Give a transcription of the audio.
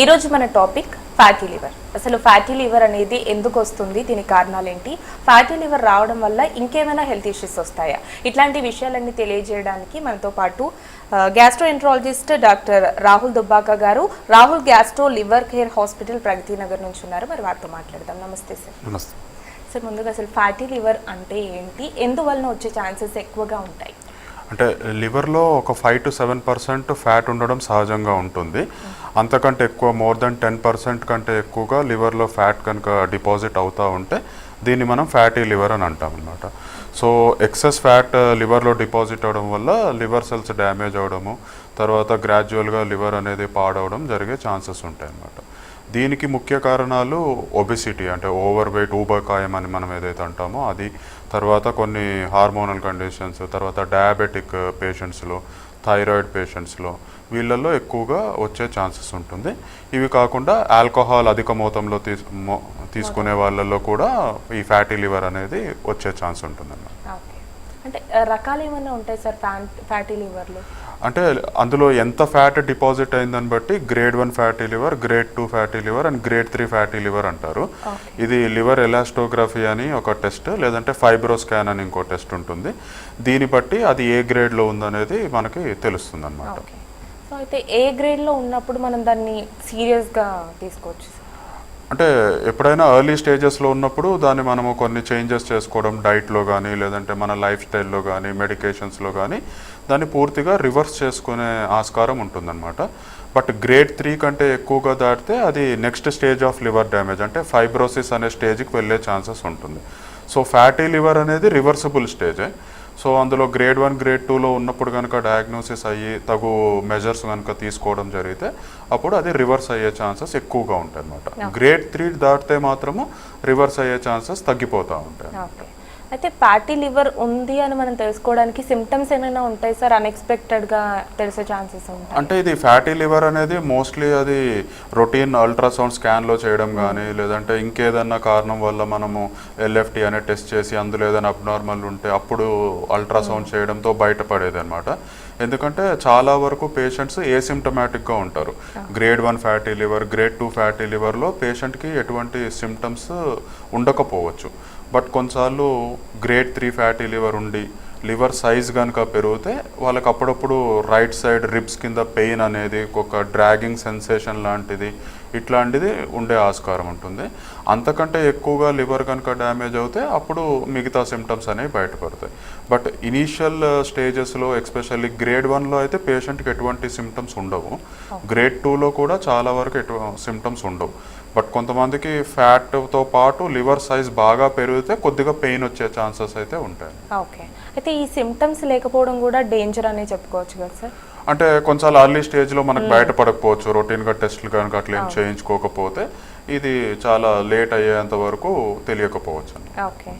ఈరోజు మన topic fatty liver. అసలు ఫ్యాటీ లివర్ అనేది ఎందుకు వస్తుంది? దీని కారణాలు ఏంటి? ఫ్యాటీ లివర్ రావడం వల్ల ఇంకేమైనా హెల్త్ ఇష్యూస్ వస్తాయా? ఇట్లాంటి విషయాలన్నీ తెలియజేయడానికి మనతో పాటు gastroenterologist doctor Rahul Dubbaka garu Rahul gastro liver care hospital Pragathi Nagar నుంచి ఉన్నారు. మరి వారితో మాట్లాడదాం. నమస్తే సార్. నమస్తే. సార్ ముందుగా అసలు ఫ్యాటీ లివర్ అంటే ఏంటి? ఎందువలన వచ్చే ఛాన్సెస్ ఎక్కువగా ఉంటాయి? అంటే లివర్లో ఒక five to seven percent fat ఉండడం సహజంగా ఉంటుంది. అంతకంటే ఎక్కువ మోర్ దెన్ టెన్ పర్సెంట్ కంటే ఎక్కువగా లివర్లో ఫ్యాట్ కనుక డిపాజిట్ అవుతూ ఉంటే దీన్ని మనం ఫ్యాటీ లివర్ అని అంటాం అనమాట సో ఎక్సెస్ ఫ్యాట్ లివర్లో డిపాజిట్ అవడం వల్ల లివర్ సెల్స్ డ్యామేజ్ అవడము తర్వాత గ్రాడ్యువల్గా లివర్ అనేది పాడవడం జరిగే ఛాన్సెస్ ఉంటాయి అన్నమాట దీనికి ముఖ్య కారణాలు ఒబెసిటీ అంటే ఓవర్ వెయిట్ ఊబకాయం అని మనం ఏదైతే అంటామో అది తర్వాత కొన్ని హార్మోనల్ కండిషన్స్ తర్వాత డయాబెటిక్ పేషెంట్స్లో థైరాయిడ్ పేషెంట్స్లో వీళ్ళల్లో ఎక్కువగా వచ్చే ఛాన్సెస్ ఉంటుంది. ఇవి కాకుండా ఆల్కహాల్ అధిక మోతంలో తీసు తీసుకునే వాళ్ళల్లో కూడా ఈ ఫ్యాటీ లివర్ అనేది వచ్చే ఛాన్స్ ఉంటుంది అంటే రకాలు ఏమైనా ఉంటాయి సార్ ఫ్యాటీ లివర్లో అంటే అందులో ఎంత ఫ్యాట్ డిపాజిట్ అయిందని బట్టి grade one fatty liver grade two fatty liver and grade three fatty liver అంటారు. ఇది లివర్ ఎలాస్టోగ్రఫీ అని ఒక టెస్ట్ లేదంటే ఫైబ్రో స్కాన్ అని ఇంకో టెస్ట్ ఉంటుంది. దీన్ని బట్టి అది ఏ గ్రేడ్లో ఉందనేది మనకి తెలుస్తుంది అనమాట సో అయితే ఏ గ్రేడ్లో ఉన్నప్పుడు మనం దాన్ని సీరియస్గా తీసుకోవచ్చు అంటే ఎప్పుడైనా ఎర్లీ స్టేజెస్లో ఉన్నప్పుడు దాన్ని మనము కొన్ని చేంజెస్ చేసుకోవడం డైట్లో కానీ లేదంటే మన లైఫ్ స్టైల్లో కానీ మెడికేషన్స్లో కానీ దాన్ని పూర్తిగా రివర్స్ చేసుకునే ఆస్కారం ఉంటుందన్నమాట. బట్ గ్రేడ్ త్రీ కంటే ఎక్కువగా దాటితే అది next stage of liver damage అంటే ఫైబ్రోసిస్ అనే స్టేజ్కి వెళ్ళే ఛాన్సెస్ ఉంటుంది. సో ఫ్యాటీ లివర్ అనేది రివర్సిబుల్ స్టేజే సో అందులో గ్రేడ్ వన్ గ్రేడ్ టూలో ఉన్నప్పుడు కనుక డయాగ్నోసిస్ అయ్యి తగు మెజర్స్ కనుక తీసుకోవడం జరిగితే అప్పుడు అది రివర్స్ అయ్యే ఛాన్సెస్ ఎక్కువగా ఉంటాయి అనమాట గ్రేడ్ త్రీ దాటితే మాత్రము రివర్స్ అయ్యే ఛాన్సెస్ తగ్గిపోతూ ఉంటాయి. అయితే ఫ్యాటీ లివర్ ఉంది అని మనం తెలుసుకోవడానికి సిమ్టమ్స్ ఏమైనా ఉంటాయి సార్? అన్ఎక్స్పెక్టెడ్గా తెలిసే ఛాన్సెస్ ఉంటాయి. అంటే ఇది ఫ్యాటీ లివర్ అనేది మోస్ట్లీ అది రొటీన్ అల్ట్రాసౌండ్ స్కాన్లో చేయడం కానీ లేదంటే ఇంకేదన్నా కారణం వల్ల మనము ఎల్ఎఫ్టీ అనే టెస్ట్ చేసి అందులో ఏదైనా అబ్నార్మల్ ఉంటే అప్పుడు అల్ట్రాసౌండ్ చేయడంతో బయటపడేది అనమాట ఎందుకంటే చాలా వరకు పేషెంట్స్ ఏసిమ్టమాటిక్గా ఉంటారు. Grade one fatty liver grade two fatty లివర్లో పేషెంట్కి ఎటువంటి సిమ్టమ్స్ ఉండకపోవచ్చు. బట్ కొన్నిసార్లు గ్రేడ్ త్రీ ఫ్యాటీ లివర్ ఉండి లివర్ సైజ్ కనుక పెరిగితే వాళ్ళకి అప్పుడప్పుడు రైట్ సైడ్ రిబ్స్ కింద పెయిన్ అనేది ఒక డ్రాగింగ్ సెన్సేషన్ లాంటిది ఇట్లాంటిది ఉండే ఆస్కారం ఉంటుంది. అంతకంటే ఎక్కువగా లివర్ కనుక డ్యామేజ్ అవుతే అప్పుడు మిగతా సిమ్టమ్స్ అనేవి బయటపడతాయి. బట్ ఇనీషియల్ స్టేజెస్లో ఎస్పెషల్లీ గ్రేడ్ వన్లో అయితే పేషెంట్కి ఎటువంటి సిమ్టమ్స్ ఉండవు. గ్రేడ్ టూలో కూడా చాలా వరకు ఎటు సిమ్టమ్స్ ఉండవు. బట్ కొంతమందికి ఫ్యాట్తో పాటు లివర్ సైజ్ బాగా పెరిగితే కొద్దిగా పెయిన్ వచ్చే ఛాన్సెస్ అయితే ఉంటాయి. ఓకే. అయితే ఈ సిమ్టమ్స్ లేకపోవడం కూడా డేంజర్ అనే చెప్పుకోవచ్చు కదా సార్? అంటే కొంచెం అర్లీ స్టేజ్లో మనకు బయటపడకపోవచ్చు రొటీన్గా టెస్ట్లు కనుక అట్లా ఏం చేయించుకోకపోతే ఇది చాలా లేట్ అయ్యేంత వరకు తెలియకపోవచ్చు ఓకే.